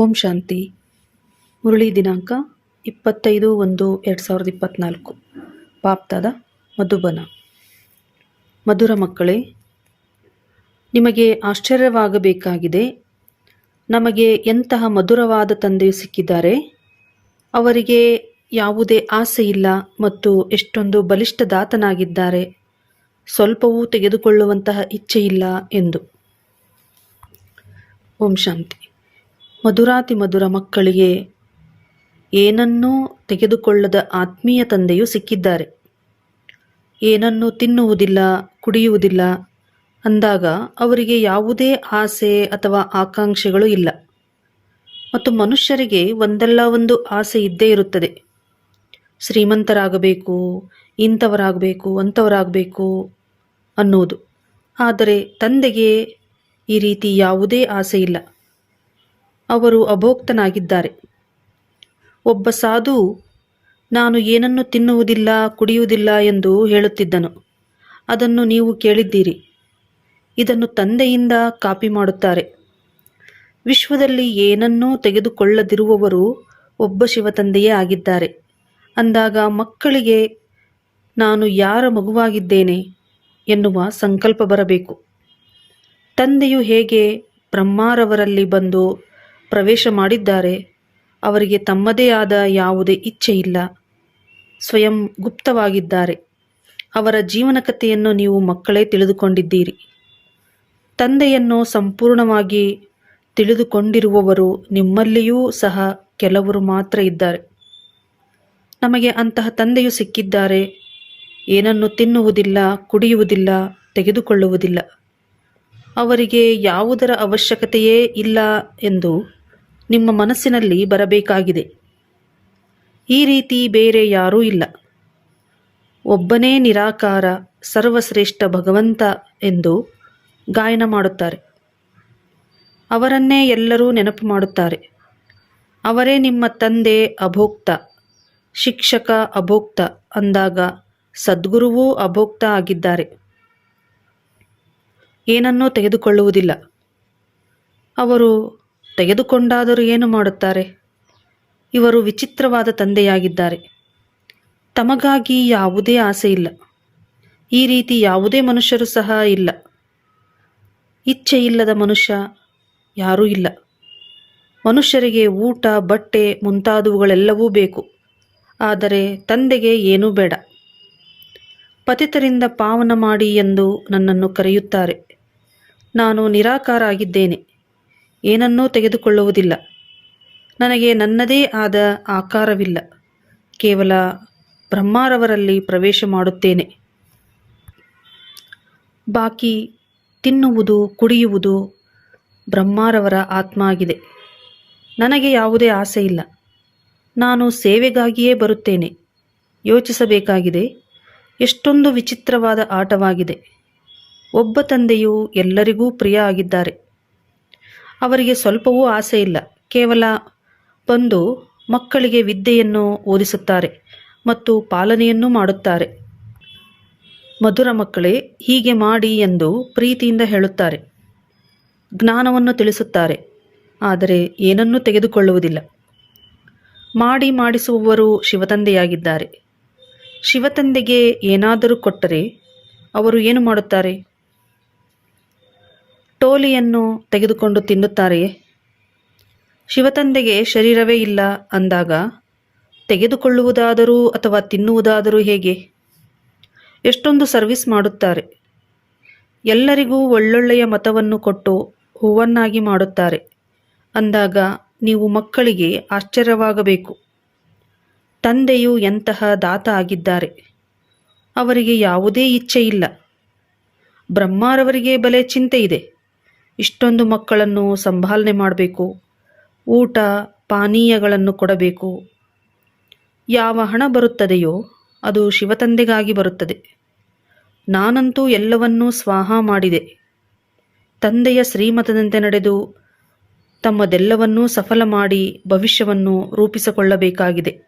ಓಂ ಶಾಂತಿ. ಮುರಳಿ ದಿನಾಂಕ ಇಪ್ಪತ್ತೈದು ಒಂದು ಎರಡು ಸಾವಿರದ ಇಪ್ಪತ್ತ್ನಾಲ್ಕು ಪಾಪ್ತಾದ ಮಧುಬನ. ಮಧುರ ಮಕ್ಕಳೇ, ನಿಮಗೆ ಆಶ್ಚರ್ಯವಾಗಬೇಕಾಗಿದೆ, ನಮಗೆ ಎಂತಹ ಮಧುರವಾದ ತಂದೆಯು ಸಿಕ್ಕಿದ್ದಾರೆ? ಅವರಿಗೆ ಯಾವುದೇ ಆಸೆ ಇಲ್ಲ ಮತ್ತು ಎಷ್ಟೊಂದು ಬಲಿಷ್ಠದಾತನಾಗಿದ್ದಾರೆ ಸ್ವಲ್ಪವೂ ತೆಗೆದುಕೊಳ್ಳುವಂತಹ ಇಚ್ಛೆ ಇಲ್ಲ ಎಂದು. ಓಂ ಶಾಂತಿ. ಮಧುರಾತಿ ಮಧುರ ಮಕ್ಕಳಿಗೆ ಏನನ್ನೂ ತೆಗೆದುಕೊಳ್ಳದ ಆತ್ಮೀಯ ತಂದೆಯು ಸಿಕ್ಕಿದ್ದಾರೆ. ಏನನ್ನೂ ತಿನ್ನುವುದಿಲ್ಲ, ಕುಡಿಯುವುದಿಲ್ಲ ಅಂದಾಗ ಅವರಿಗೆ ಯಾವುದೇ ಆಸೆ ಅಥವಾ ಆಕಾಂಕ್ಷೆಗಳು ಇಲ್ಲ. ಮತ್ತು ಮನುಷ್ಯರಿಗೆ ಒಂದಲ್ಲ ಒಂದು ಆಸೆ ಇದ್ದೇ ಇರುತ್ತದೆ. ಶ್ರೀಮಂತರಾಗಬೇಕು, ಇಂಥವರಾಗಬೇಕು, ಅಂಥವರಾಗಬೇಕು ಅನ್ನುವುದು. ಆದರೆ ತಂದೆಗೆ ಈ ರೀತಿ ಯಾವುದೇ ಆಸೆ ಇಲ್ಲ. ಅವರು ಅಭೋಕ್ತನಾಗಿದ್ದಾರೆ. ಒಬ್ಬ ಸಾಧು, ನಾನು ಏನನ್ನು ತಿನ್ನುವುದಿಲ್ಲ, ಕುಡಿಯುವುದಿಲ್ಲ ಎಂದು ಹೇಳುತ್ತಿದ್ದನು. ಅದನ್ನು ನೀವು ಕೇಳಿದ್ದೀರಿ. ಇದನ್ನು ತಂದೆಯಿಂದ ಕಾಪಿ ಮಾಡುತ್ತಾರೆ. ವಿಶ್ವದಲ್ಲಿ ಏನನ್ನೂ ತೆಗೆದುಕೊಳ್ಳದಿರುವವರು ಒಬ್ಬ ಶಿವತಂದೆಯೇ ಆಗಿದ್ದಾರೆ. ಅಂದಾಗ ಮಕ್ಕಳಿಗೆ ನಾನು ಯಾರ ಮಗುವಾಗಿದ್ದೇನೆ ಎನ್ನುವ ಸಂಕಲ್ಪ ಬರಬೇಕು. ತಂದೆಯು ಹೇಗೆ ಬ್ರಹ್ಮಾರವರಲ್ಲಿ ಬಂದು ಪ್ರವೇಶ ಮಾಡಿದ್ದಾರೆ. ಅವರಿಗೆ ತಮ್ಮದೇ ಆದ ಯಾವುದೇ ಇಚ್ಛೆ ಇಲ್ಲ. ಸ್ವಯಂ ಗುಪ್ತವಾಗಿದ್ದಾರೆ. ಅವರ ಜೀವನ ಕಥೆಯನ್ನು ನೀವು ಮಕ್ಕಳೇ ತಿಳಿದುಕೊಂಡಿದ್ದೀರಿ. ತಂದೆಯನ್ನು ಸಂಪೂರ್ಣವಾಗಿ ತಿಳಿದುಕೊಂಡಿರುವವರು ನಿಮ್ಮಲ್ಲಿಯೂ ಸಹ ಕೆಲವರು ಮಾತ್ರ ಇದ್ದಾರೆ. ನಮಗೆ ಅಂತಹ ತಂದೆಯು ಸಿಕ್ಕಿದ್ದಾರೆ. ಏನನ್ನು ತಿನ್ನುವುದಿಲ್ಲ, ಕುಡಿಯುವುದಿಲ್ಲ, ತೆಗೆದುಕೊಳ್ಳುವುದಿಲ್ಲ. ಅವರಿಗೆ ಯಾವುದರ ಅವಶ್ಯಕತೆಯೇ ಇಲ್ಲ ಎಂದು ನಿಮ್ಮ ಮನಸ್ಸಿನಲ್ಲಿ ಬರಬೇಕಾಗಿದೆ. ಈ ರೀತಿ ಬೇರೆ ಯಾರೂ ಇಲ್ಲ. ಒಬ್ಬನೇ ನಿರಾಕಾರ, ಸರ್ವಶ್ರೇಷ್ಠ ಭಗವಂತ ಎಂದು ಗಾಯನ ಮಾಡುತ್ತಾರೆ. ಅವರನ್ನೇ ಎಲ್ಲರೂ ನೆನಪು ಮಾಡುತ್ತಾರೆ. ಅವರೇ ನಿಮ್ಮ ತಂದೆ ಅಭೋಕ್ತ, ಶಿಕ್ಷಕ ಅಭೋಕ್ತ ಅಂದಾಗ ಸದ್ಗುರುವೂ ಅಭೋಕ್ತ ಆಗಿದ್ದಾರೆ. ಏನನ್ನೂ ತೆಗೆದುಕೊಳ್ಳುವುದಿಲ್ಲ. ಅವರು ತೆಗೆದುಕೊಂಡಾದರೂ ಏನು ಮಾಡುತ್ತಾರೆ? ಇವರು ವಿಚಿತ್ರವಾದ ತಂದೆಯಾಗಿದ್ದಾರೆ. ತಮಗಾಗಿ ಯಾವುದೇ ಆಸೆ ಇಲ್ಲ. ಈ ರೀತಿ ಯಾವುದೇ ಮನುಷ್ಯರು ಸಹ ಇಲ್ಲ. ಇಚ್ಛೆ ಇಲ್ಲದ ಮನುಷ್ಯ ಯಾರೂ ಇಲ್ಲ. ಮನುಷ್ಯರಿಗೆ ಊಟ, ಬಟ್ಟೆ ಮುಂತಾದವುಗಳೆಲ್ಲವೂ ಬೇಕು. ಆದರೆ ತಂದೆಗೆ ಏನೂ ಬೇಡ. ಪತಿತರಿಂದ ಪಾವನ ಮಾಡಿ ಎಂದು ನನ್ನನ್ನು ಕರೆಯುತ್ತಾರೆ. ನಾನು ನಿರಾಕಾರ ಆಗಿದ್ದೇನೆ ಏನನ್ನೂ ತೆಗೆದುಕೊಳ್ಳುವುದಿಲ್ಲ. ನನಗೆ ನನ್ನದೇ ಆದ ಆಕಾರವಿಲ್ಲ. ಕೇವಲ ಬ್ರಹ್ಮಾರವರಲ್ಲಿ ಪ್ರವೇಶ ಮಾಡುತ್ತೇನೆ. ಬಾಕಿ ತಿನ್ನುವುದು, ಕುಡಿಯುವುದು ಬ್ರಹ್ಮಾರವರ ಆತ್ಮ ಆಗಿದೆ. ನನಗೆ ಯಾವುದೇ ಆಸೆ ಇಲ್ಲ. ನಾನು ಸೇವೆಗಾಗಿಯೇ ಬರುತ್ತೇನೆ. ಯೋಚಿಸಬೇಕಾಗಿದೆ. ಎಷ್ಟೊಂದು ವಿಚಿತ್ರವಾದ ಆಟವಾಗಿದೆ. ಒಬ್ಬ ತಂದೆಯು ಎಲ್ಲರಿಗೂ ಪ್ರಿಯ ಆಗಿದ್ದಾರೆ. ಅವರಿಗೆ ಸ್ವಲ್ಪವೂ ಆಸೆ ಇಲ್ಲ. ಕೇವಲ ಬಂದು ಮಕ್ಕಳಿಗೆ ವಿದ್ಯೆಯನ್ನು ಓದಿಸುತ್ತಾರೆ ಮತ್ತು ಪಾಲನೆಯನ್ನು ಮಾಡುತ್ತಾರೆ. ಮಧುರ ಮಕ್ಕಳೇ, ಹೀಗೆ ಮಾಡಿ ಎಂದು ಪ್ರೀತಿಯಿಂದ ಹೇಳುತ್ತಾರೆ. ಜ್ಞಾನವನ್ನು ತಿಳಿಸುತ್ತಾರೆ, ಆದರೆ ಏನನ್ನೂ ತೆಗೆದುಕೊಳ್ಳುವುದಿಲ್ಲ. ಮಾಡಿ ಮಾಡಿಸುವವರು ಶಿವತಂದೆಯಾಗಿದ್ದಾರೆ. ಶಿವತಂದೆಗೆ ಏನಾದರೂ ಕೊಟ್ಟರೆ ಅವರು ಏನು ಮಾಡುತ್ತಾರೆ? ಟೋಲಿಯನ್ನು ತೆಗೆದುಕೊಂಡು ತಿನ್ನುತ್ತಾರೆಯೇ? ಶಿವತಂದೆಗೆ ಶರೀರವೇ ಇಲ್ಲ ಅಂದಾಗ ತೆಗೆದುಕೊಳ್ಳುವುದಾದರೂ ಅಥವಾ ತಿನ್ನುವುದಾದರೂ ಹೇಗೆ? ಎಷ್ಟೊಂದು ಸರ್ವಿಸ್ ಮಾಡುತ್ತಾರೆ. ಎಲ್ಲರಿಗೂ ಒಳ್ಳೊಳ್ಳೆಯ ಮತವನ್ನು ಕೊಟ್ಟು ಹೂವನ್ನಾಗಿ ಮಾಡುತ್ತಾರೆ. ಅಂದಾಗ ನೀವು ಮಕ್ಕಳಿಗೆ ಆಶ್ಚರ್ಯವಾಗಬೇಕು. ತಂದೆಯು ಎಂತಹ ದಾತ ಆಗಿದ್ದಾರೆ? ಅವರಿಗೆ ಯಾವುದೇ ಇಚ್ಛೆ ಇಲ್ಲ ಬ್ರಹ್ಮಾರವರಿಗೆ ಬಲೆ ಚಿಂತೆ ಇದೆ. ಇಷ್ಟೊಂದು ಮಕ್ಕಳನ್ನು ಸಂಭಾಲನೆ ಮಾಡಬೇಕು. ಊಟ, ಪಾನೀಯಗಳನ್ನು ಕೊಡಬೇಕು. ಯಾವ ಹಣ ಬರುತ್ತದೆಯೋ ಅದು ಶಿವತಂದೆಗಾಗಿ ಬರುತ್ತದೆ. ನಾನಂತೂ ಎಲ್ಲವನ್ನೂ ಸ್ವಾಹ ಮಾಡಿದೆ. ತಂದೆಯ ಶ್ರೀಮತದಂತೆ ನಡೆದು ತಮ್ಮದೆಲ್ಲವನ್ನೂ ಸಫಲ ಮಾಡಿ ಭವಿಷ್ಯವನ್ನು ರೂಪಿಸಿಕೊಳ್ಳಬೇಕಾಗಿದೆ.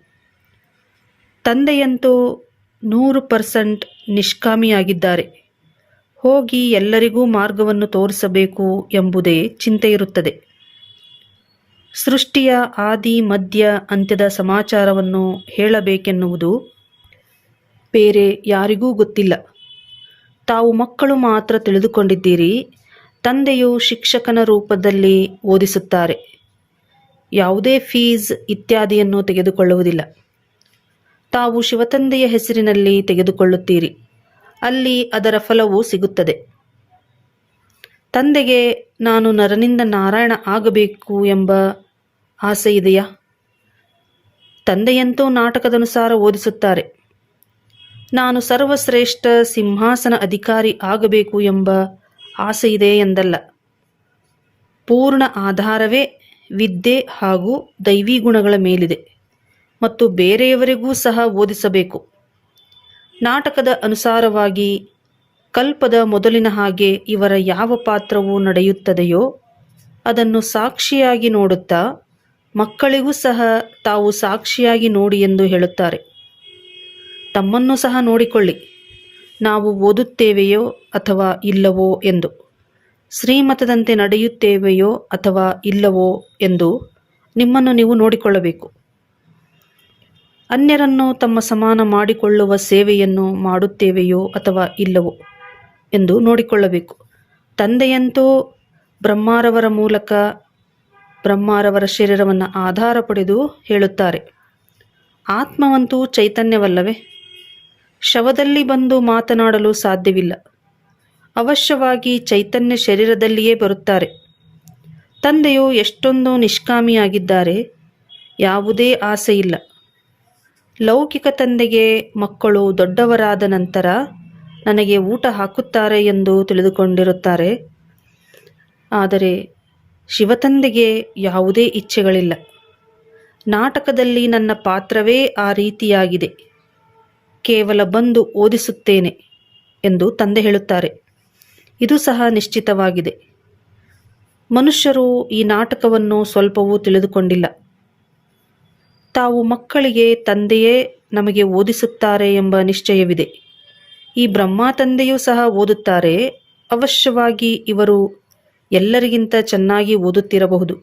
ತಂದೆಯಂತೂ ನೂರು ಪರ್ಸೆಂಟ್ ನಿಷ್ಕಾಮಿಯಾಗಿದ್ದಾರೆ. ಹೋಗಿ ಎಲ್ಲರಿಗೂ ಮಾರ್ಗವನ್ನು ತೋರಿಸಬೇಕು ಎಂಬುದೇ ಚಿಂತೆ ಇರುತ್ತದೆ. ಸೃಷ್ಟಿಯ ಆದಿ, ಮಧ್ಯ, ಅಂತ್ಯದ ಸಮಾಚಾರವನ್ನು ಹೇಳಬೇಕೆನ್ನುವುದು ಬೇರೆ ಯಾರಿಗೂ ಗೊತ್ತಿಲ್ಲ. ತಾವು ಮಕ್ಕಳು ಮಾತ್ರ ತಿಳಿದುಕೊಂಡಿದ್ದೀರಿ, ತಂದೆಯು ಶಿಕ್ಷಕನ ರೂಪದಲ್ಲಿ ಓದಿಸುತ್ತಾರೆ. ಯಾವುದೇ ಫೀಸ್ ಇತ್ಯಾದಿಯನ್ನು ತೆಗೆದುಕೊಳ್ಳುವುದಿಲ್ಲ. ತಾವು ಶಿವತಂದೆಯ ಹೆಸರಿನಲ್ಲಿ ತೆಗೆದುಕೊಳ್ಳುತ್ತೀರಿ. ಅಲ್ಲಿ ಅದರ ಫಲವು ಸಿಗುತ್ತದೆ. ತಂದೆಗೆ ನಾನು ನರನಿಂದ ನಾರಾಯಣ ಆಗಬೇಕು ಎಂಬ ಆಸೆ ಇದೆಯಾ? ತಂದೆಯಂತೂ ನಾಟಕದನುಸಾರ ಓದಿಸುತ್ತಾರೆ. ನಾನು ಸರ್ವಶ್ರೇಷ್ಠ ಸಿಂಹಾಸನ ಅಧಿಕಾರಿ ಆಗಬೇಕು ಎಂಬ ಆಸೆ ಇದೆ ಎಂದಲ್ಲ. ಪೂರ್ಣ ಆಧಾರವೇ ವಿದ್ಯೆ ಹಾಗೂ ದೈವಿ ಗುಣಗಳ ಮೇಲಿದೆ ಮತ್ತು ಬೇರೆಯವರಿಗೂ ಸಹ ಓದಿಸಬೇಕು. ನಾಟಕದ ಅನುಸಾರವಾಗಿ ಕಲ್ಪದ ಮೊದಲಿನ ಹಾಗೆ ಇವರ ಯಾವ ಪಾತ್ರವು ನಡೆಯುತ್ತದೆಯೋ ಅದನ್ನು ಸಾಕ್ಷಿಯಾಗಿ ನೋಡುತ್ತಾ ಮಕ್ಕಳಿಗೂ ಸಹ ತಾವು ಸಾಕ್ಷಿಯಾಗಿ ನೋಡಿ ಎಂದು ಹೇಳುತ್ತಾರೆ. ತಮ್ಮನ್ನು ಸಹ ನೋಡಿಕೊಳ್ಳಿ. ನಾವು ಓದುತ್ತೇವೆಯೋ ಅಥವಾ ಇಲ್ಲವೋ ಎಂದು. ಶ್ರೀಮತದಂತೆ ನಡೆಯುತ್ತೇವೆಯೋ ಅಥವಾ ಇಲ್ಲವೋ ಎಂದು ನಿಮ್ಮನ್ನು ನೀವು ನೋಡಿಕೊಳ್ಳಬೇಕು. ಅನ್ಯರನ್ನು ತಮ್ಮ ಸಮಾನ ಮಾಡಿಕೊಳ್ಳುವ ಸೇವೆಯನ್ನು ಮಾಡುತ್ತೇವೆಯೋ ಅಥವಾ ಇಲ್ಲವೋ ಎಂದು ನೋಡಿಕೊಳ್ಳಬೇಕು. ತಂದೆಯಂತೂ ಬ್ರಹ್ಮಾರವರ ಮೂಲಕ ಬ್ರಹ್ಮಾರವರ ಶರೀರವನ್ನು ಆಧಾರ ಪಡೆದು ಹೇಳುತ್ತಾರೆ. ಆತ್ಮವಂತೂ ಚೈತನ್ಯವಲ್ಲವೇ? ಶವದಲ್ಲಿ ಬಂದು ಮಾತನಾಡಲು ಸಾಧ್ಯವಿಲ್ಲ. ಅವಶ್ಯವಾಗಿ ಚೈತನ್ಯ ಶರೀರದಲ್ಲಿಯೇ ಬರುತ್ತಾರೆ. ತಂದೆಯು ಎಷ್ಟೊಂದು ನಿಷ್ಕಾಮಿಯಾಗಿದ್ದಾರೆ, ಯಾವುದೇ ಆಸೆ ಇಲ್ಲ ಲೌಕಿಕ ತಂದೆಗೆ ಮಕ್ಕಳು ದೊಡ್ಡವರಾದ ನಂತರ ನನಗೆ ಊಟ ಹಾಕುತ್ತಾರೆ ಎಂದು ತಿಳಿದುಕೊಂಡಿರುತ್ತಾರೆ. ಆದರೆ ಶಿವತಂದೆಗೆ ಯಾವುದೇ ಇಚ್ಛೆಗಳಿಲ್ಲ. ನಾಟಕದಲ್ಲಿ ನನ್ನ ಪಾತ್ರವೇ ಆ ರೀತಿಯಾಗಿದೆ. ಕೇವಲ ಬಂದು ಓದಿಸುತ್ತೇನೆ ಎಂದು ತಂದೆ ಹೇಳುತ್ತಾರೆ. ಇದು ಸಹ ನಿಶ್ಚಿತವಾಗಿದೆ. ಮನುಷ್ಯರು ಈ ನಾಟಕವನ್ನು ಸ್ವಲ್ಪವೂ ತಿಳಿದುಕೊಂಡಿಲ್ಲ. ತಾವು ಮಕ್ಕಳಿಗೆ, ತಂದೆಯೇ ನಮಗೆ ಓದಿಸುತ್ತಾರೆ ಎಂಬ ನಿಶ್ಚಯವಿದೆ. ಈ ಬ್ರಹ್ಮ ತಂದೆಯೂ ಸಹ ಓದುತ್ತಾರೆ. ಅವಶ್ಯವಾಗಿ ಇವರು ಎಲ್ಲರಿಗಿಂತ ಚೆನ್ನಾಗಿ ಓದುತ್ತಿರಬಹುದು.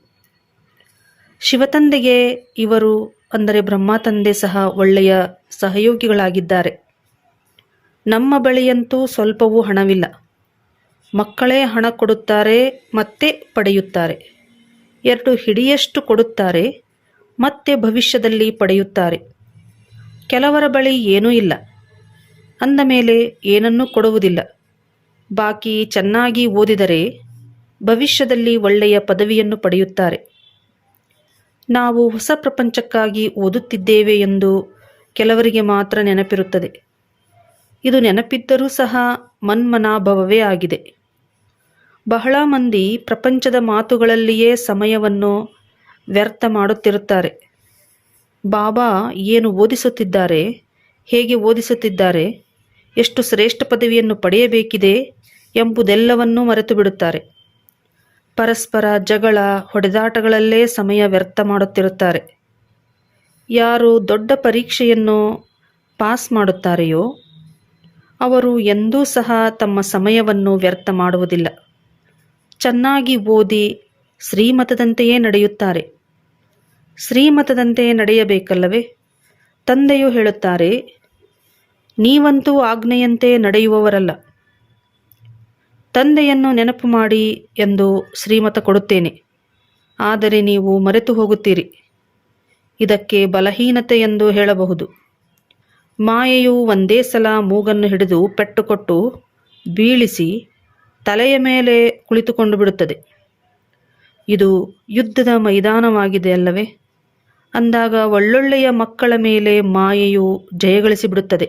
ಶಿವತಂದೆಗೆ ಇವರು, ಅಂದರೆ ಬ್ರಹ್ಮ ತಂದೆ ಸಹ ಒಳ್ಳೆಯ ಸಹಯೋಗಿಗಳಾಗಿದ್ದಾರೆ. ನಮ್ಮ ಬಳಿಯಂತೂ ಸ್ವಲ್ಪವೂ ಹಣವಿಲ್ಲ. ಮಕ್ಕಳೇ ಹಣ ಕೊಡುತ್ತಾರೆ, ಮತ್ತೆ ಪಡೆಯುತ್ತಾರೆ. ಎರಡು ಹಿಡಿಯಷ್ಟು ಕೊಡುತ್ತಾರೆ. ಮತ್ತೆ ಭವಿಷ್ಯದಲ್ಲಿ ಪಡೆಯುತ್ತಾರೆ. ಕೆಲವರ ಬಳಿ ಏನೂ ಇಲ್ಲ. ಅಂದ ಮೇಲೆ ಏನನ್ನೂ ಕೊಡುವುದಿಲ್ಲ. ಬಾಕಿ ಚೆನ್ನಾಗಿ ಓದಿದರೆ ಭವಿಷ್ಯದಲ್ಲಿ ಒಳ್ಳೆಯ ಪದವಿಯನ್ನು ಪಡೆಯುತ್ತಾರೆ. ನಾವು ಹೊಸ ಪ್ರಪಂಚಕ್ಕಾಗಿ ಓದುತ್ತಿದ್ದೇವೆ ಎಂದು ಕೆಲವರಿಗೆ ಮಾತ್ರ ನೆನಪಿರುತ್ತದೆ. ಇದು ನೆನಪಿದ್ದರೂ ಸಹ ಮನ್ಮನಾಭವವೇ ಆಗಿದೆ. ಬಹಳ ಮಂದಿ ಪ್ರಪಂಚದ ಮಾತುಗಳಲ್ಲಿಯೇ ಸಮಯವನ್ನು ವ್ಯರ್ಥ ಮಾಡುತ್ತಿರುತ್ತಾರೆ. ಬಾಬಾ ಏನು ಓದಿಸುತ್ತಿದ್ದಾರೆ? ಹೇಗೆ ಓದಿಸುತ್ತಿದ್ದಾರೆ? ಎಷ್ಟು ಶ್ರೇಷ್ಠ ಪದವಿಯನ್ನು ಪಡೆಯಬೇಕಿದೆ ಎಂಬುದೆಲ್ಲವನ್ನೂ ಮರೆತು ಬಿಡುತ್ತಾರೆ ಪರಸ್ಪರ ಜಗಳ, ಹೊಡೆದಾಟಗಳಲ್ಲೇ ಸಮಯ ವ್ಯರ್ಥ ಮಾಡುತ್ತಿರುತ್ತಾರೆ. ಯಾರು ದೊಡ್ಡ ಪರೀಕ್ಷೆಯನ್ನು ಪಾಸ್ ಮಾಡುತ್ತಾರೆಯೋ, ಅವರು ಎಂದೂ ಸಹ ತಮ್ಮ ಸಮಯವನ್ನು ವ್ಯರ್ಥ ಮಾಡುವುದಿಲ್ಲ. ಚೆನ್ನಾಗಿ ಓದಿ ಶ್ರೀಮತದಂತೆಯೇ ನಡೆಯುತ್ತಾರೆ. ಶ್ರೀಮತದಂತೆ ನಡೆಯಬೇಕಲ್ಲವೇ? ತಂದೆಯು ಹೇಳುತ್ತಾರೆ, ನೀವಂತೂ ಆಜ್ಞೆಯಂತೆ ನಡೆಯುವವರಲ್ಲ. ತಂದೆಯನ್ನು ನೆನಪು ಮಾಡಿ ಎಂದು ಶ್ರೀಮತ ಕೊಡುತ್ತೇನೆ. ಆದರೆ ನೀವು ಮರೆತು ಹೋಗುತ್ತೀರಿ. ಇದಕ್ಕೆ ಬಲಹೀನತೆ ಎಂದು ಹೇಳಬಹುದು. ಮಾಯೆಯು ಒಂದೇ ಸಲ ಮೂಗನ್ನು ಹಿಡಿದು ಪೆಟ್ಟುಕೊಟ್ಟು ಬೀಳಿಸಿ ತಲೆಯ ಮೇಲೆ ಕುಳಿತುಕೊಂಡು ಬಿಡುತ್ತದೆ. ಇದು ಯುದ್ಧದ ಮೈದಾನವಾಗಿದೆ ಅಲ್ಲವೇ? ಅಂದಾಗ ಒಳ್ಳೊಳ್ಳೆಯ ಮಕ್ಕಳ ಮೇಲೆ ಮಾಯೆಯು ಜಯಗಳಿಸಿಬಿಡುತ್ತದೆ.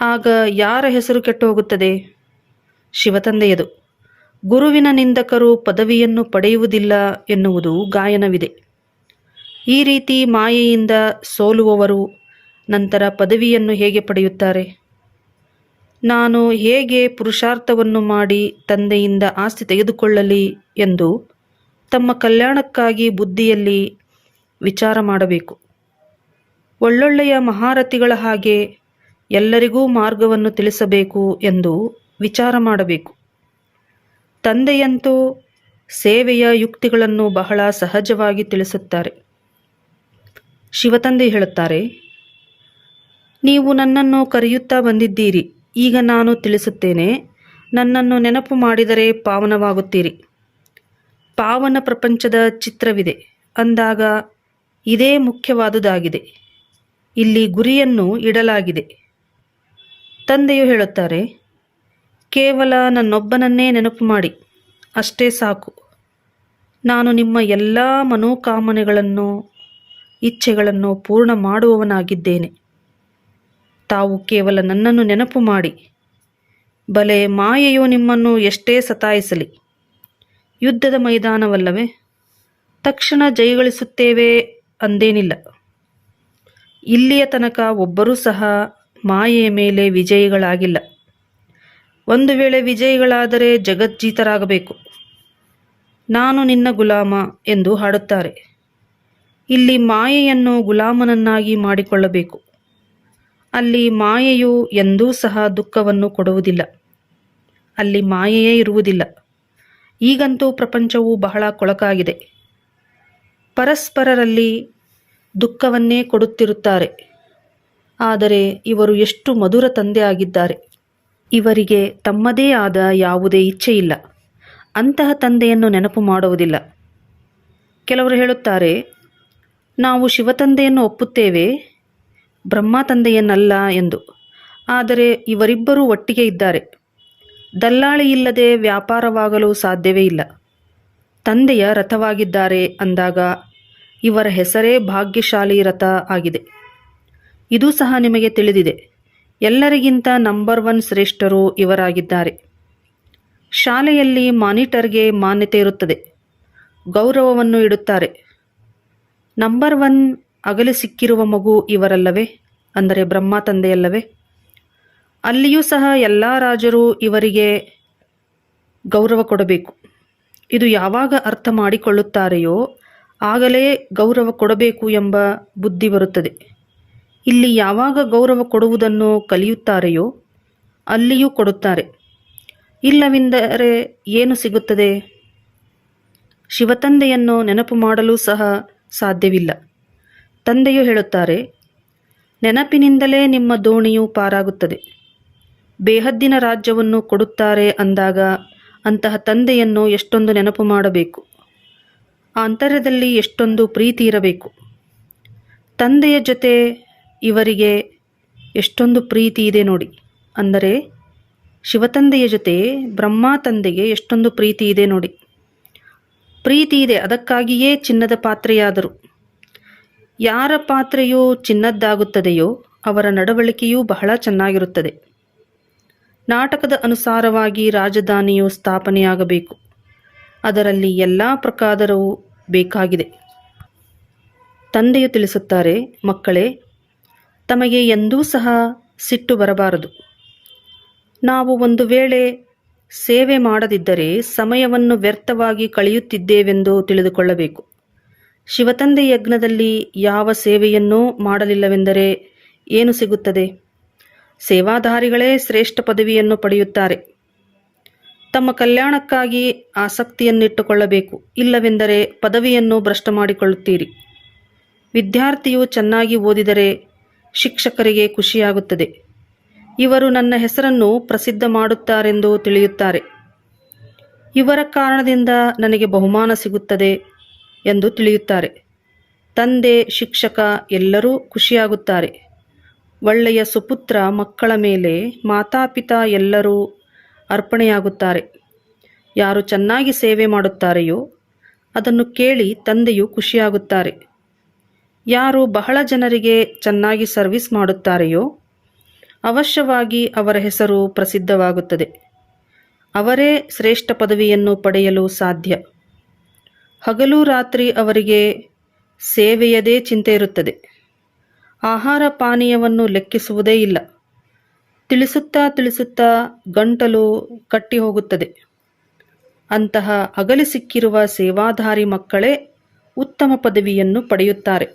ಆಗ ಯಾರ ಹೆಸರು ಕೆಟ್ಟು ಹೋಗುತ್ತದೆ ಶಿವತಂದೆಯದು. ಗುರುವಿನ ನಿಂದಕರು ಪದವಿಯನ್ನು ಪಡೆಯುವುದಿಲ್ಲ ಎನ್ನುವುದು ಗಾಯನವಿದೆ. ಈ ರೀತಿ ಮಾಯೆಯಿಂದ ಸೋಲುವವರು ನಂತರ ಪದವಿಯನ್ನು ಹೇಗೆ ಪಡೆಯುತ್ತಾರೆ? ನಾನು ಹೇಗೆ ಪುರುಷಾರ್ಥವನ್ನು ಮಾಡಿ ತಂದೆಯಿಂದ ಆಸ್ತಿ ತೆಗೆದುಕೊಳ್ಳಲಿ ಎಂದು ತಮ್ಮ ಕಲ್ಯಾಣಕ್ಕಾಗಿ ಬುದ್ಧಿಯಲ್ಲಿ ವಿಚಾರ ಮಾಡಬೇಕು. ಒಳ್ಳೊಳ್ಳೆಯ ಮಹಾರಥಿಗಳ ಹಾಗೆ ಎಲ್ಲರಿಗೂ ಮಾರ್ಗವನ್ನು ತಿಳಿಸಬೇಕು ಎಂದು ವಿಚಾರ ಮಾಡಬೇಕು. ತಂದೆಯಂತೂ ಸೇವೆಯ ಯುಕ್ತಿಗಳನ್ನು ಬಹಳ ಸಹಜವಾಗಿ ತಿಳಿಸುತ್ತಾರೆ. ಶಿವತಂದೆ ಹೇಳುತ್ತಾರೆ, ನೀವು ನನ್ನನ್ನು ಕರೆಯುತ್ತಾ ಬಂದಿದ್ದೀರಿ. ಈಗ ನಾನು ತಿಳಿಸುತ್ತೇನೆ, ನನ್ನನ್ನು ನೆನಪು ಮಾಡಿದರೆ ಪಾವನವಾಗುತ್ತೀರಿ. ಪಾವನ ಪ್ರಪಂಚದ ಚಿತ್ರವಿದೆ. ಅಂದಾಗ ಇದೇ ಮುಖ್ಯವಾದುದಾಗಿದೆ. ಇಲ್ಲಿ ಗುರಿಯನ್ನು ಇಡಲಾಗಿದೆ. ತಂದೆಯು ಹೇಳುತ್ತಾರೆ, ಕೇವಲ ನನ್ನೊಬ್ಬನನ್ನೇ ನೆನಪು ಮಾಡಿ, ಅಷ್ಟೇ ಸಾಕು. ನಾನು ನಿಮ್ಮ ಎಲ್ಲ ಮನೋಕಾಮನೆಗಳನ್ನು, ಇಚ್ಛೆಗಳನ್ನು ಪೂರ್ಣ ಮಾಡುವವನಾಗಿದ್ದೇನೆ. ತಾವು ಕೇವಲ ನನ್ನನ್ನು ನೆನಪು ಮಾಡಿ, ಬಲೆ ಮಾಯೆಯು ನಿಮ್ಮನ್ನು ಎಷ್ಟೇ ಸತಾಯಿಸಲಿ. ಯುದ್ಧದ ಮೈದಾನವಲ್ಲವೇ, ತಕ್ಷಣ ಜಯಗಳಿಸುತ್ತೇವೆ ಅಂದೇನಿಲ್ಲ. ಇಲ್ಲಿಯ ತನಕ ಒಬ್ಬರೂ ಸಹ ಮಾಯೆಯ ಮೇಲೆ ವಿಜಯಿಗಳಾಗಿಲ್ಲ. ಒಂದು ವೇಳೆ ವಿಜಯಿಗಳಾದರೆ ಜಗಜ್ಜೀತರಾಗಬೇಕು. ನಾನು ನಿನ್ನ ಗುಲಾಮ ಎಂದು ಹಾಡುತ್ತಾರೆ. ಇಲ್ಲಿ ಮಾಯೆಯನ್ನು ಗುಲಾಮನನ್ನಾಗಿ ಮಾಡಿಕೊಳ್ಳಬೇಕು. ಅಲ್ಲಿ ಮಾಯೆಯು ಎಂದೂ ಸಹ ದುಃಖವನ್ನು ಕೊಡುವುದಿಲ್ಲ. ಅಲ್ಲಿ ಮಾಯೆಯೇ ಇರುವುದಿಲ್ಲ. ಈಗಂತೂ ಪ್ರಪಂಚವು ಬಹಳ ಕೊಳಕಾಗಿದೆ. ಪರಸ್ಪರರಲ್ಲಿ ದುಃಖವನ್ನೇ ಕೊಡುತ್ತಿರುತ್ತಾರೆ. ಆದರೆ ಇವರು ಎಷ್ಟು ಮಧುರ ತಂದೆ ಆಗಿದ್ದಾರೆ ಇವರಿಗೆ ತಮ್ಮದೇ ಆದ ಯಾವುದೇ ಇಚ್ಛೆ ಇಲ್ಲ ಅಂತಹ ತಂದೆಯನ್ನು ನೆನಪು ಮಾಡುವುದಿಲ್ಲ. ಕೆಲವರು ಹೇಳುತ್ತಾರೆ, ನಾವು ಶಿವತಂದೆಯನ್ನು ಒಪ್ಪುತ್ತೇವೆ, ಬ್ರಹ್ಮ ತಂದೆಯನ್ನಲ್ಲ ಎಂದು. ಆದರೆ ಇವರಿಬ್ಬರೂ ಒಟ್ಟಿಗೆ ಇದ್ದಾರೆ. ದಲ್ಲಾಳಿ ಇಲ್ಲದೆ ವ್ಯಾಪಾರವಾಗಲು ಸಾಧ್ಯವೇ ಇಲ್ಲ. ತಂದೆಯ ರಥವಾಗಿದ್ದಾರೆ ಅಂದಾಗ, ಇವರ ಹೆಸರೇ ಭಾಗ್ಯಶಾಲಿ ರಥ ಆಗಿದೆ. ಇದು ಸಹ ನಿಮಗೆ ತಿಳಿದಿದೆ. ಎಲ್ಲರಿಗಿಂತ ನಂಬರ್ ಒನ್ ಶ್ರೇಷ್ಠರು ಇವರಾಗಿದ್ದಾರೆ. ಶಾಲೆಯಲ್ಲಿ ಮಾನಿಟರ್ಗೆ ಮಾನ್ಯತೆ ಇರುತ್ತದೆ. ಗೌರವವನ್ನು ಇಡುತ್ತಾರೆ. ನಂಬರ್ ಒನ್ ಅಗಲಿ ಸಿಕ್ಕಿರುವ ಮಗು ಇವರಲ್ಲವೇ? ಅಂದರೆ ಬ್ರಹ್ಮ ತಂದೆಯಲ್ಲವೇ? ಅಲ್ಲಿಯೂ ಸಹ ಎಲ್ಲ ರಾಜರು ಇವರಿಗೆ ಗೌರವ ಕೊಡಬೇಕು. ಇದು ಯಾವಾಗ ಅರ್ಥ ಮಾಡಿಕೊಳ್ಳುತ್ತಾರೆಯೋ ಆಗಲೇ ಗೌರವ ಕೊಡಬೇಕು ಎಂಬ ಬುದ್ಧಿ ಬರುತ್ತದೆ. ಇಲ್ಲಿ ಯಾವಾಗ ಗೌರವ ಕೊಡುವುದನ್ನು ಕಲಿಯುತ್ತಾರೆಯೋ ಅಲ್ಲಿಯೂ ಕೊಡುತ್ತಾರೆ. ಇಲ್ಲವೆಂದರೆ ಏನು ಸಿಗುತ್ತದೆ? ಶಿವತಂದೆಯನ್ನು ನೆನಪು ಮಾಡಲು ಸಹ ಸಾಧ್ಯವಿಲ್ಲ. ತಂದೆಯು ಹೇಳುತ್ತಾರೆ, ನೆನಪಿನಿಂದಲೇ ನಿಮ್ಮ ದೋಣಿಯು ಪಾರಾಗುತ್ತದೆ. ಬೇಹದ್ದಿನ ರಾಜ್ಯವನ್ನು ಕೊಡುತ್ತಾರೆ ಅಂದಾಗ ಅಂತಹ ತಂದೆಯನ್ನು ಎಷ್ಟೊಂದು ನೆನಪು ಮಾಡಬೇಕು. ಆ ಅಂತರ್ಯದಲ್ಲಿ ಎಷ್ಟೊಂದು ಪ್ರೀತಿ ಇರಬೇಕು. ತಂದೆಯ ಜೊತೆ ಇವರಿಗೆ ಎಷ್ಟೊಂದು ಪ್ರೀತಿ ಇದೆ ನೋಡಿ. ಅಂದರೆ ಶಿವತಂದೆಯ ಜೊತೆ ಬ್ರಹ್ಮ ತಂದೆಗೆ ಎಷ್ಟೊಂದು ಪ್ರೀತಿ ಇದೆ ನೋಡಿ. ಪ್ರೀತಿ ಇದೆ, ಅದಕ್ಕಾಗಿಯೇ ಚಿನ್ನದ ಪಾತ್ರೆಯಾದರು. ಯಾರ ಪಾತ್ರೆಯು ಚಿನ್ನದ್ದಾಗುತ್ತದೆಯೋ ಅವರ ನಡವಳಿಕೆಯೂ ಬಹಳ ಚೆನ್ನಾಗಿರುತ್ತದೆ. ನಾಟಕದ ಅನುಸಾರವಾಗಿ ರಾಜಧಾನಿಯು ಸ್ಥಾಪನೆಯಾಗಬೇಕು. ಅದರಲ್ಲಿ ಎಲ್ಲ ಪ್ರಕಾರವೂ ಬೇಕಾಗಿದೆ. ತಂದೆಯು ತಿಳಿಸುತ್ತಾರೆ, ಮಕ್ಕಳೇ, ತಮಗೆ ಎಂದೂ ಸಹ ಸಿಟ್ಟು ಬರಬಾರದು. ನಾವು ಒಂದು ವೇಳೆ ಸೇವೆ ಮಾಡದಿದ್ದರೆ ಸಮಯವನ್ನು ವ್ಯರ್ಥವಾಗಿ ಕಳೆಯುತ್ತಿದ್ದೇವೆಂದು ತಿಳಿದುಕೊಳ್ಳಬೇಕು. ಶಿವತಂದೆ ಯಜ್ಞದಲ್ಲಿ ಯಾವ ಸೇವೆಯನ್ನೂ ಮಾಡಲಿಲ್ಲವೆಂದರೆ ಏನು ಸಿಗುತ್ತದೆ? ಸೇವಾಧಾರಿಗಳೇ ಶ್ರೇಷ್ಠ ಪದವಿಯನ್ನು ಪಡೆಯುತ್ತಾರೆ. ತಮ್ಮ ಕಲ್ಯಾಣಕ್ಕಾಗಿ ಆಸಕ್ತಿಯನ್ನಿಟ್ಟುಕೊಳ್ಳಬೇಕು. ಇಲ್ಲವೆಂದರೆ ಪದವಿಯನ್ನು ಭ್ರಷ್ಟ ಮಾಡಿಕೊಳ್ಳುತ್ತೀರಿ. ವಿದ್ಯಾರ್ಥಿಯು ಚೆನ್ನಾಗಿ ಓದಿದರೆ ಶಿಕ್ಷಕರಿಗೆ ಖುಷಿಯಾಗುತ್ತದೆ. ಇವರು ನನ್ನ ಹೆಸರನ್ನು ಪ್ರಸಿದ್ಧ ಮಾಡುತ್ತಾರೆಂದು ತಿಳಿಯುತ್ತಾರೆ. ಇವರ ಕಾರಣದಿಂದ ನನಗೆ ಬಹುಮಾನ ಸಿಗುತ್ತದೆ ಎಂದು ತಿಳಿಯುತ್ತಾರೆ. ತಂದೆ, ಶಿಕ್ಷಕ ಎಲ್ಲರೂ ಖುಷಿಯಾಗುತ್ತಾರೆ. ಒಳ್ಳೆಯ ಸುಪುತ್ರ ಮಕ್ಕಳ ಮೇಲೆ ಮಾತಾಪಿತಾ ಎಲ್ಲರೂ ಅರ್ಪಣೆಯಾಗುತ್ತಾರೆ. ಯಾರು ಚೆನ್ನಾಗಿ ಸೇವೆ ಮಾಡುತ್ತಾರೆಯೋ ಅದನ್ನು ಕೇಳಿ ತಂದೆಯು ಖುಷಿಯಾಗುತ್ತಾರೆ. ಯಾರು ಬಹಳ ಜನರಿಗೆ ಚೆನ್ನಾಗಿ ಸರ್ವಿಸ್ ಮಾಡುತ್ತಾರೆಯೋ ಅವಶ್ಯವಾಗಿ ಅವರ ಹೆಸರು ಪ್ರಸಿದ್ಧವಾಗುತ್ತದೆ. ಅವರೇ ಶ್ರೇಷ್ಠ ಪದವಿಯನ್ನು ಪಡೆಯಲು ಸಾಧ್ಯ. ಹಗಲು ರಾತ್ರಿ ಅವರಿಗೆ ಸೇವೆಯದೇ ಚಿಂತೆ ಇರುತ್ತದೆ. ಆಹಾರ ಪಾನೀಯವನ್ನು ಲೆಕ್ಕಿಸುವುದೇ ಇಲ್ಲ. ತಿಳಿಸುತ್ತಾ ತಿಳಿಸುತ್ತಾ ಗಂಟಲು ಕಟ್ಟಿ ಹೋಗುತ್ತದೆ. ಅಂತಹ ಅಗಲಿ ಸಿಕ್ಕಿರುವ ಸೇವಾಧಾರಿ ಮಕ್ಕಳೇ ಉತ್ತಮ ಪದವಿಯನ್ನು ಪಡೆಯುತ್ತಾರೆ.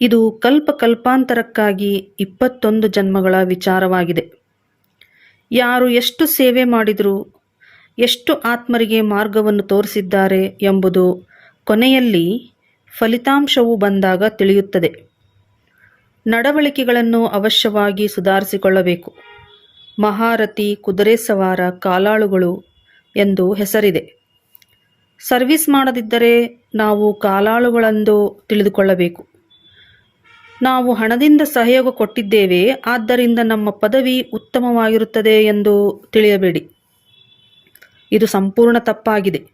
ಇದು ಕಲ್ಪ ಕಲ್ಪಾಂತರಕ್ಕಾಗಿ ಇಪ್ಪತ್ತೊಂದು ಜನ್ಮಗಳ ವಿಚಾರವಾಗಿದೆ. ಯಾರು ಎಷ್ಟು ಸೇವೆ ಮಾಡಿದರೂ, ಎಷ್ಟು ಆತ್ಮರಿಗೆ ಮಾರ್ಗವನ್ನು ತೋರಿಸಿದ್ದಾರೆ ಎಂಬುದು ಕೊನೆಯಲ್ಲಿ ಫಲಿತಾಂಶವು ಬಂದಾಗ ತಿಳಿಯುತ್ತದೆ. ನಡವಳಿಕೆಗಳನ್ನು ಅವಶ್ಯವಾಗಿ ಸುಧಾರಿಸಿಕೊಳ್ಳಬೇಕು. ಮಹಾರಥಿ ಕುದುರೆ ಸವಾರ ಕಾಲಾಳುಗಳು ಎಂದು ಹೆಸರಿದೆ. ಸರ್ವಿಸ್ ಮಾಡದಿದ್ದರೆ ನಾವು ಕಾಲಾಳುಗಳೆಂದು ತಿಳಿದುಕೊಳ್ಳಬೇಕು. ನಾವು ಹಣದಿಂದ ಸಹಯೋಗ ಕೊಟ್ಟಿದ್ದೇವೆ, ಆದ್ದರಿಂದ ನಮ್ಮ ಪದವಿ ಉತ್ತಮವಾಗಿರುತ್ತದೆ ಎಂದು ತಿಳಿಯಬೇಡಿ. ಇದು ಸಂಪೂರ್ಣ ತಪ್ಪಾಗಿದೆ.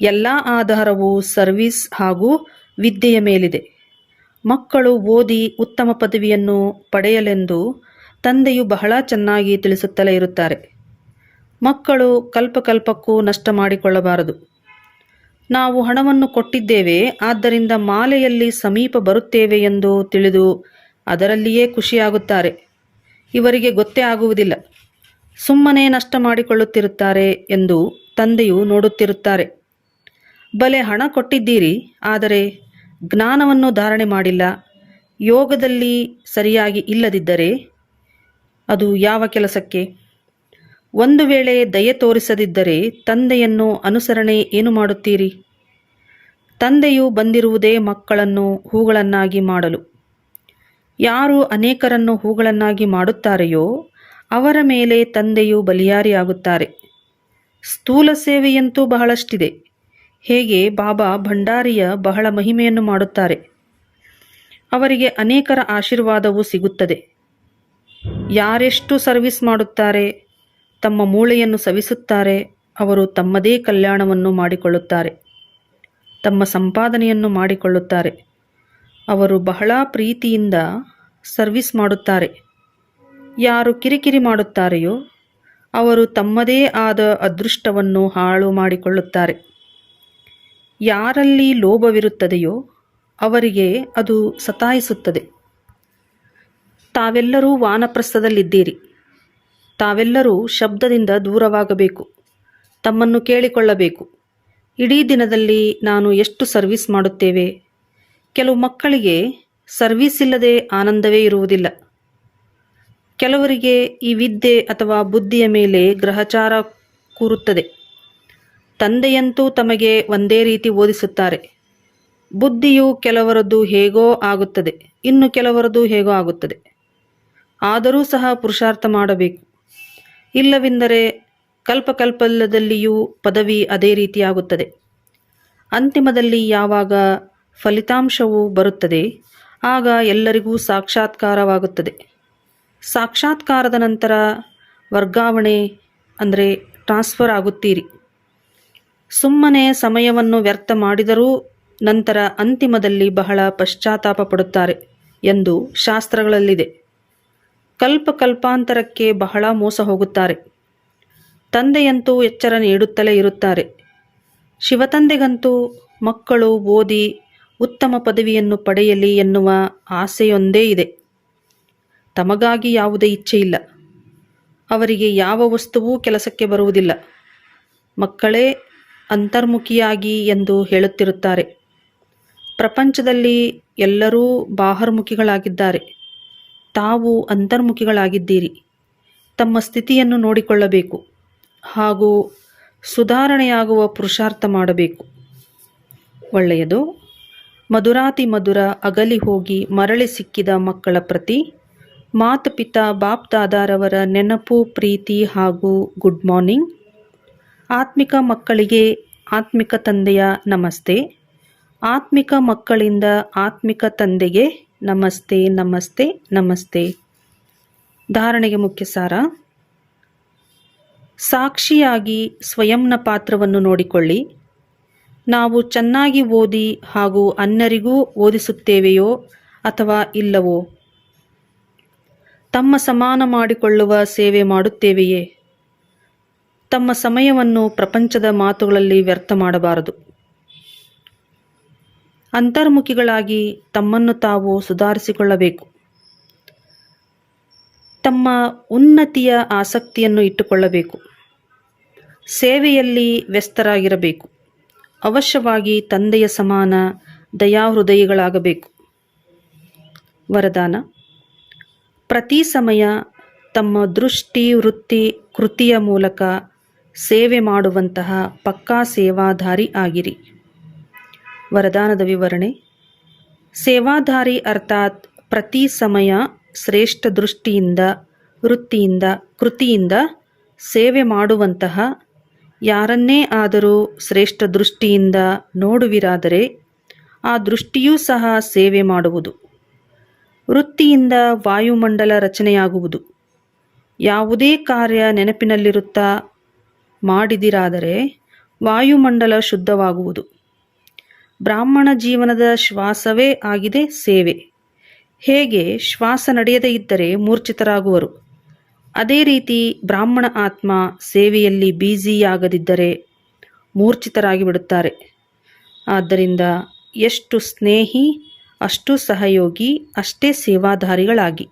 ಎಲ್ಲ ಆಧಾರವು ಸರ್ವಿಸ್ ಹಾಗೂ ವಿದ್ಯೆಯ ಮೇಲಿದೆ. ಮಕ್ಕಳು ಓದಿ ಉತ್ತಮ ಪದವಿಯನ್ನು ಪಡೆಯಲೆಂದು ತಂದೆಯು ಬಹಳ ಚೆನ್ನಾಗಿ ತಿಳಿಸುತ್ತಲೇ ಇರುತ್ತಾರೆ. ಮಕ್ಕಳು ಕಲ್ಪಕಲ್ಪಕ್ಕೂ ನಷ್ಟ ಮಾಡಿಕೊಳ್ಳಬಾರದು. ನಾವು ಹಣವನ್ನು ಕೊಟ್ಟಿದ್ದೇವೆ, ಆದ್ದರಿಂದ ಮಾಲೆಯಲ್ಲಿ ಸಮೀಪ ಬರುತ್ತೇವೆ ಎಂದು ತಿಳಿದು ಅದರಲ್ಲಿಯೇ ಖುಷಿಯಾಗುತ್ತಾರೆ. ಇವರಿಗೆ ಗೊತ್ತೇ ಆಗುವುದಿಲ್ಲ. ಸುಮ್ಮನೆ ನಷ್ಟ ಮಾಡಿಕೊಳ್ಳುತ್ತಿರುತ್ತಾರೆ ಎಂದು ತಂದೆಯು ನೋಡುತ್ತಿರುತ್ತಾರೆ. ಬಲೆ ಹಣ ಕೊಟ್ಟಿದ್ದೀರಿ, ಆದರೆ ಜ್ಞಾನವನ್ನು ಧಾರಣೆ ಮಾಡಿಲ್ಲ. ಯೋಗದಲ್ಲಿ ಸರಿಯಾಗಿ ಇಲ್ಲದಿದ್ದರೆ ಅದು ಯಾವ ಕೆಲಸಕ್ಕೆ? ಒಂದು ವೇಳೆ ದಯೆ ತೋರಿಸದಿದ್ದರೆ ತಂದೆಯನ್ನು ಅನುಸರಣೆ ಏನು ಮಾಡುತ್ತೀರಿ? ತಂದೆಯು ಬಂದಿರುವುದೇ ಮಕ್ಕಳನ್ನು ಹೂಗಳನ್ನಾಗಿ ಮಾಡಲು. ಯಾರು ಅನೇಕರನ್ನು ಹೂಗಳನ್ನಾಗಿ ಮಾಡುತ್ತಾರೆಯೋ ಅವರ ಮೇಲೆ ತಂದೆಯು ಬಲಿಯಾರಿಯಾಗುತ್ತಾರೆ. ಸ್ಥೂಲ ಸೇವೆಯಂತೂ ಬಹಳಷ್ಟಿದೆ. ಹೇಗೆ ಬಾಬಾ ಭಂಡಾರಿಯ ಬಹಳ ಮಹಿಮೆಯನ್ನು ಮಾಡುತ್ತಾರೆ. ಅವರಿಗೆ ಅನೇಕರ ಆಶೀರ್ವಾದವು ಸಿಗುತ್ತದೆ. ಯಾರೆಷ್ಟು ಸರ್ವಿಸ್ ಮಾಡುತ್ತಾರೆ, ತಮ್ಮ ಮೂಳೆಯನ್ನು ಸವಿಸುತ್ತಾರೆ, ಅವರು ತಮ್ಮದೇ ಕಲ್ಯಾಣವನ್ನು ಮಾಡಿಕೊಳ್ಳುತ್ತಾರೆ. ತಮ್ಮ ಸಂಪಾದನೆಯನ್ನು ಮಾಡಿಕೊಳ್ಳುತ್ತಾರೆ. ಅವರು ಬಹಳ ಪ್ರೀತಿಯಿಂದ ಸರ್ವಿಸ್ ಮಾಡುತ್ತಾರೆ. ಯಾರು ಕಿರಿಕಿರಿ ಮಾಡುತ್ತಾರೆಯೋ, ಅವರು ತಮ್ಮದೇ ಆದ ಅದೃಷ್ಟವನ್ನು ಹಾಳು ಮಾಡಿಕೊಳ್ಳುತ್ತಾರೆ. ಯಾರಲ್ಲಿ ಲೋಭವಿರುತ್ತದೆಯೋ ಅವರಿಗೆ ಅದು ಸತಾಯಿಸುತ್ತದೆ. ತಾವೆಲ್ಲರೂ ವಾನಪ್ರಸ್ಥದಲ್ಲಿದ್ದೀರಿ. ತಾವೆಲ್ಲರೂ ಶಬ್ದದಿಂದ ದೂರವಾಗಬೇಕು. ತಮ್ಮನ್ನು ಕೇಳಿಕೊಳ್ಳಬೇಕು. ಇಡೀ ದಿನದಲ್ಲಿ ನಾನು ಎಷ್ಟು ಸರ್ವಿಸ್ ಮಾಡುತ್ತೇವೆ? ಕೆಲವು ಮಕ್ಕಳಿಗೆ ಸರ್ವಿಸ್ ಇಲ್ಲದೆ ಆನಂದವೇ ಇರುವುದಿಲ್ಲ. ಕೆಲವರಿಗೆ ಈ ವಿದ್ಯೆ ಅಥವಾ ಬುದ್ಧಿಯ ಮೇಲೆ ಗ್ರಹಚಾರ ಕೂರುತ್ತದೆ. ತಂದೆಯಂತೂ ತಮಗೆ ಒಂದೇ ರೀತಿ ಓದಿಸುತ್ತಾರೆ. ಬುದ್ಧಿಯು ಕೆಲವರದ್ದು ಹೇಗೋ ಆಗುತ್ತದೆ, ಇನ್ನು ಕೆಲವರದ್ದು ಹೇಗೋ ಆಗುತ್ತದೆ. ಆದರೂ ಸಹ ಪುರುಷಾರ್ಥ ಮಾಡಬೇಕು. ಇಲ್ಲವೆಂದರೆ ಕಲ್ಪಕಲ್ಪಲ್ಲದಲ್ಲಿಯೂ ಪದವಿ ಅದೇ ರೀತಿಯಾಗುತ್ತದೆ. ಅಂತಿಮದಲ್ಲಿ ಯಾವಾಗ ಫಲಿತಾಂಶವು ಬರುತ್ತದೆ, ಆಗ ಎಲ್ಲರಿಗೂ ಸಾಕ್ಷಾತ್ಕಾರವಾಗುತ್ತದೆ. ಸಾಕ್ಷಾತ್ಕಾರದ ನಂತರ ವರ್ಗಾವಣೆ, ಅಂದರೆ ಟ್ರಾನ್ಸ್ಫರ್ ಆಗುತ್ತೀರಿ. ಸುಮ್ಮನೆ ಸಮಯವನ್ನು ವ್ಯರ್ಥ ಮಾಡಿದರೂ ನಂತರ ಅಂತಿಮದಲ್ಲಿ ಬಹಳ ಪಶ್ಚಾತ್ತಾಪ ಪಡುತ್ತಾರೆ ಎಂದು ಶಾಸ್ತ್ರಗಳಲ್ಲಿದೆ. ಕಲ್ಪ ಕಲ್ಪಾಂತರಕ್ಕೆ ಬಹಳ ಮೋಸ ಹೋಗುತ್ತಾರೆ. ತಂದೆಯಂತೂ ಎಚ್ಚರ ನೀಡುತ್ತಲೇ ಇರುತ್ತಾರೆ. ಶಿವತಂದೆಗಂತೂ ಮಕ್ಕಳು ಓದಿ ಉತ್ತಮ ಪದವಿಯನ್ನು ಪಡೆಯಲಿ ಎನ್ನುವ ಆಸೆಯೊಂದೇ ಇದೆ. ತಮಗಾಗಿ ಯಾವುದೇ ಇಚ್ಛೆ ಇಲ್ಲ ಅವರಿಗೆ ಯಾವ ವಸ್ತುವೂ ಕೆಲಸಕ್ಕೆ ಬರುವುದಿಲ್ಲ. ಮಕ್ಕಳೇ ಅಂತರ್ಮುಖಿಯಾಗಿ ಎಂದು ಹೇಳುತ್ತಿರುತ್ತಾರೆ. ಪ್ರಪಂಚದಲ್ಲಿ ಎಲ್ಲರೂ ಬಾಹರ್ಮುಖಿಗಳಾಗಿದ್ದಾರೆ. ತಾವು ಅಂತರ್ಮುಖಿಗಳಾಗಿದ್ದೀರಿ. ತಮ್ಮ ಸ್ಥಿತಿಯನ್ನು ನೋಡಿಕೊಳ್ಳಬೇಕು. ಹಾಗೂ ಸುಧಾರಣೆಯಾಗುವ ಪುರುಷಾರ್ಥ ಮಾಡಬೇಕು. ಒಳ್ಳೆಯದು, ಮಧುರಾತಿ ಮಧುರ ಅಗಲಿ ಹೋಗಿ ಮರಳಿ ಸಿಕ್ಕಿದ ಮಕ್ಕಳ ಪ್ರತಿ, ಮಾತಪಿತ ಬಾಪ್ ದಾದಾರವರ ನೆನಪು, ಪ್ರೀತಿ ಹಾಗೂ ಗುಡ್ ಮಾರ್ನಿಂಗ್. ಆತ್ಮಿಕ ಮಕ್ಕಳಿಗೆ ಆತ್ಮಿಕ ತಂದೆಯ ನಮಸ್ತೆ. ಆತ್ಮಿಕ ಮಕ್ಕಳಿಂದ ಆತ್ಮಿಕ ತಂದೆಗೆ ನಮಸ್ತೆ ನಮಸ್ತೆ ನಮಸ್ತೆ. ಧಾರಣೆಗೆ ಮುಖ್ಯ ಸಾರ. ಸಾಕ್ಷಿಯಾಗಿ ಸ್ವಯಂನ ಪಾತ್ರವನ್ನು ನೋಡಿಕೊಳ್ಳಿ. ನಾವು ಚೆನ್ನಾಗಿ ಓದಿ ಹಾಗೂ ಅನ್ಯರಿಗೂ ಓದಿಸುತ್ತೇವೆಯೋ ಅಥವಾ ಇಲ್ಲವೋ? ತಮ್ಮ ಸಮಾನ ಮಾಡಿಕೊಳ್ಳುವ ಸೇವೆ ಮಾಡುತ್ತೇವೆಯೇ? ತಮ್ಮ ಸಮಯವನ್ನು ಪ್ರಪಂಚದ ಮಾತುಗಳಲ್ಲಿ ವ್ಯರ್ಥ ಮಾಡಬಾರದು. ಅಂತರ್ಮುಖಿಗಳಾಗಿ ತಮ್ಮನ್ನು ತಾವು ಸುಧಾರಿಸಿಕೊಳ್ಳಬೇಕು. ತಮ್ಮ ಉನ್ನತಿಯ ಆಸಕ್ತಿಯನ್ನು ಇಟ್ಟುಕೊಳ್ಳಬೇಕು. ಸೇವೆಯಲ್ಲಿ ವ್ಯಸ್ತರಾಗಿರಬೇಕು. ಅವಶ್ಯವಾಗಿ ತಂದೆಯ ಸಮಾನ ದಯಾಹೃದಯಿಗಳಾಗಬೇಕು. ವರದಾನ, ಪ್ರತಿ ಸಮಯ ತಮ್ಮ ದೃಷ್ಟಿ ವೃತ್ತಿ ಕೃತಿಯ ಮೂಲಕ ಸೇವೆ ಮಾಡುವಂತಹ ಪಕ್ಕಾ ಸೇವಾಧಾರಿ ಆಗಿರಿ. ವರದಾನದ ವಿವರಣೆ, ಸೇವಾಧಾರಿ ಅರ್ಥಾತ್ ಪ್ರತಿ ಸಮಯ ಶ್ರೇಷ್ಠ ದೃಷ್ಟಿಯಿಂದ, ವೃತ್ತಿಯಿಂದ, ಕೃತಿಯಿಂದ ಸೇವೆ ಮಾಡುವಂತಹ, ಯಾರನ್ನೇ ಆದರೂ ಶ್ರೇಷ್ಠ ದೃಷ್ಟಿಯಿಂದ ನೋಡುವಿರಾದರೆ ಆ ದೃಷ್ಟಿಯೂ ಸಹ ಸೇವೆ ಮಾಡುವುದು. ವೃತ್ತಿಯಿಂದ ವಾಯುಮಂಡಲ ರಚನೆಯಾಗುವುದು. ಯಾವುದೇ ಕಾರ್ಯ ನೆನಪಿನಲ್ಲಿರುತ್ತಾ ಮಾಡಿದಿರಾದರೆ ವಾಯುಮಂಡಲ ಶುದ್ಧವಾಗುವುದು. ಬ್ರಾಹ್ಮಣ ಜೀವನದ ಶ್ವಾಸವೇ ಆಗಿದೆ ಸೇವೆ. ಹೇಗೆ ಶ್ವಾಸ ನಡೆಯದೇ ಇದ್ದರೆ ಮೂರ್ಛಿತರಾಗುವರು. ಅದೇ ರೀತಿ ಬ್ರಾಹ್ಮಣ ಆತ್ಮ ಸೇವೆಯಲ್ಲಿ ಬ್ಯುಸಿಯಾಗದಿದ್ದರೆ ಮೂರ್ಛಿತರಾಗಿ ಬಿಡುತ್ತಾರೆ ಆದ್ದರಿಂದ ಎಷ್ಟು ಸ್ನೇಹಿ, ಅಷ್ಟು ಸಹಯೋಗಿ, ಅಷ್ಟೇ ಸೇವಾಧಾರಿಗಳಾಗಿ.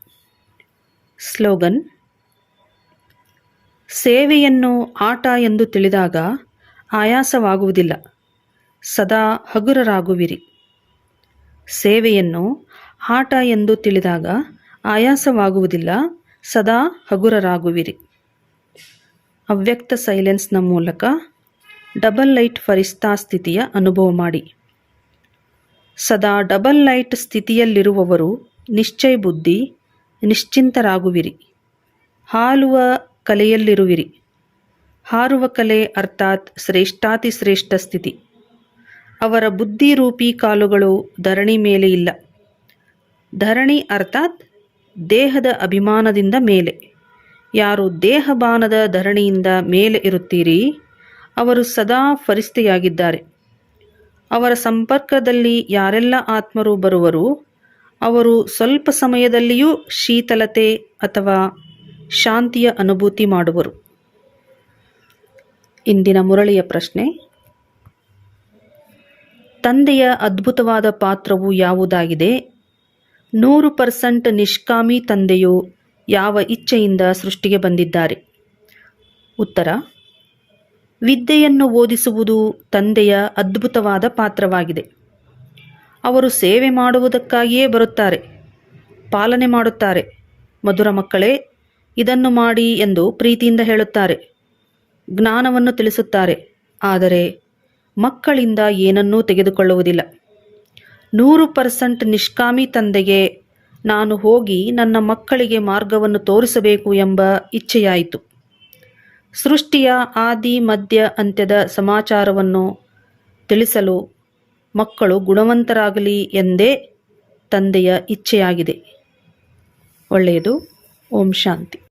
ಸ್ಲೋಗನ್ ಸೇವೆಯನ್ನು ಆಟ ಎಂದು ತಿಳಿದಾಗ ಆಯಾಸವಾಗುವುದಿಲ್ಲ. ಸದಾ ಹಗುರರಾಗುವಿರಿ. ಸೇವೆಯನ್ನು ಆಟ ಎಂದು ತಿಳಿದಾಗ ಆಯಾಸವಾಗುವುದಿಲ್ಲ. ಸದಾ ಹಗುರರಾಗುವಿರಿ. ಅವ್ಯಕ್ತ ಸೈಲೆನ್ಸ್ನ ಮೂಲಕ ಡಬಲ್ ಲೈಟ್ ಫರಿಸ್ತಾ ಸ್ಥಿತಿಯ ಅನುಭವ ಮಾಡಿ. ಸದಾ ಡಬಲ್ ಲೈಟ್ ಸ್ಥಿತಿಯಲ್ಲಿರುವವರು ನಿಶ್ಚಯ ಬುದ್ಧಿ ನಿಶ್ಚಿಂತರಾಗುವಿರಿ. ಹಾಲುವ ಕಲೆಯಲ್ಲಿರುವಿರಿ. ಹಾರುವ ಕಲೆ ಅರ್ಥಾತ್ ಶ್ರೇಷ್ಠಾತಿ ಶ್ರೇಷ್ಠ ಸ್ಥಿತಿ. ಅವರ ಬುದ್ಧಿರೂಪಿ ಕಾಲುಗಳು ಧರಣಿ ಮೇಲೆ ಇಲ್ಲ. ಧರಣಿ ಅರ್ಥಾತ್ ದೇಹದ ಅಭಿಮಾನದಿಂದ ಮೇಲೆ. ಯಾರು ದೇಹಬಾನದ ಧರಣಿಯಿಂದ ಮೇಲೆ ಇರುತ್ತೀರಿ, ಅವರು ಸದಾ ಫರಿಸ್ತೆಯಾಗಿದ್ದಾರೆ. ಅವರ ಸಂಪರ್ಕದಲ್ಲಿ ಯಾರೆಲ್ಲ ಆತ್ಮರು ಬರುವರು, ಅವರು ಸ್ವಲ್ಪ ಸಮಯದಲ್ಲಿಯೂ ಶೀತಲತೆ ಅಥವಾ ಶಾಂತಿಯ ಅನುಭೂತಿ ಮಾಡುವರು. ಇಂದಿನ ಮುರಳಿಯ ಪ್ರಶ್ನೆ, ತಂದೆಯ ಅದ್ಭುತವಾದ ಪಾತ್ರವು ಯಾವುದಾಗಿದೆ? ನೂರು ಪರ್ಸೆಂಟ್ ನಿಷ್ಕಾಮಿ ತಂದೆಯು ಯಾವ ಇಚ್ಛೆಯಿಂದ ಸೃಷ್ಟಿಗೆ ಬಂದಿದ್ದಾರೆ? ಉತ್ತರ, ವಿದ್ಯೆಯನ್ನು ಓದಿಸುವುದು ತಂದೆಯ ಅದ್ಭುತವಾದ ಪಾತ್ರವಾಗಿದೆ. ಅವರು ಸೇವೆ ಮಾಡುವುದಕ್ಕಾಗಿಯೇ ಬರುತ್ತಾರೆ, ಪಾಲನೆ ಮಾಡುತ್ತಾರೆ. ಮಧುರ ಮಕ್ಕಳೇ ಇದನ್ನು ಮಾಡಿ ಎಂದು ಪ್ರೀತಿಯಿಂದ ಹೇಳುತ್ತಾರೆ. ಜ್ಞಾನವನ್ನು ತಿಳಿಸುತ್ತಾರೆ. ಆದರೆ ಮಕ್ಕಳಿಂದ ಏನನ್ನೂ ತೆಗೆದುಕೊಳ್ಳುವುದಿಲ್ಲ. ನೂರು ಪರ್ಸೆಂಟ್ ನಿಷ್ಕಾಮಿ ತಂದೆಗೆ ನಾನು ಹೋಗಿ ನನ್ನ ಮಕ್ಕಳಿಗೆ ಮಾರ್ಗವನ್ನು ತೋರಿಸಬೇಕು ಎಂಬ ಇಚ್ಛೆಯಾಯಿತು. ಸೃಷ್ಟಿಯ ಆದಿ, ಮಧ್ಯ, ಅಂತ್ಯದ ಸಮಾಚಾರವನ್ನು ತಿಳಿಸಲು ಮಕ್ಕಳು ಗುಣವಂತರಾಗಲಿ ಎಂದೇ ತಂದೆಯ ಇಚ್ಛೆಯಾಗಿದೆ. ಒಳ್ಳೆಯದು. ಓಂ ಶಾಂತಿ.